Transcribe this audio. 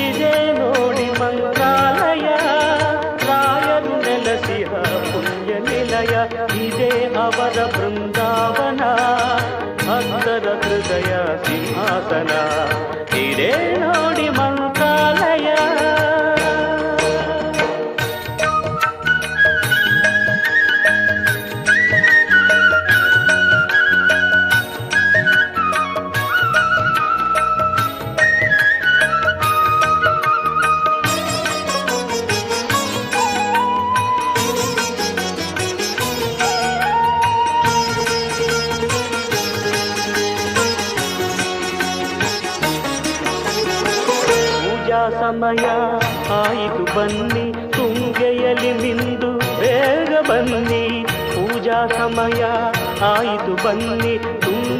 ಇದೇ ನೋಡಿ ಮಂತ್ರಾಲಯ ರಾಯರು ನೆಲಸಿಹ ಪುಣ್ಯ ನಿಲಯ ಇದೇ ಅವರ ಬೃಂದಾವನ ಭಕ್ತರ ಹೃದಯ ಸಿಂಹಾಸನ. ಸಮಯ ಆಯಿತು ಬನ್ನಿ ತುಂಗೆಯಲ್ಲಿ ಮಿಂದು ಬೇಗ ಬನ್ನಿ. ಪೂಜಾ ಸಮಯ ಆಯಿತು ಬನ್ನಿ ಮಿಂದು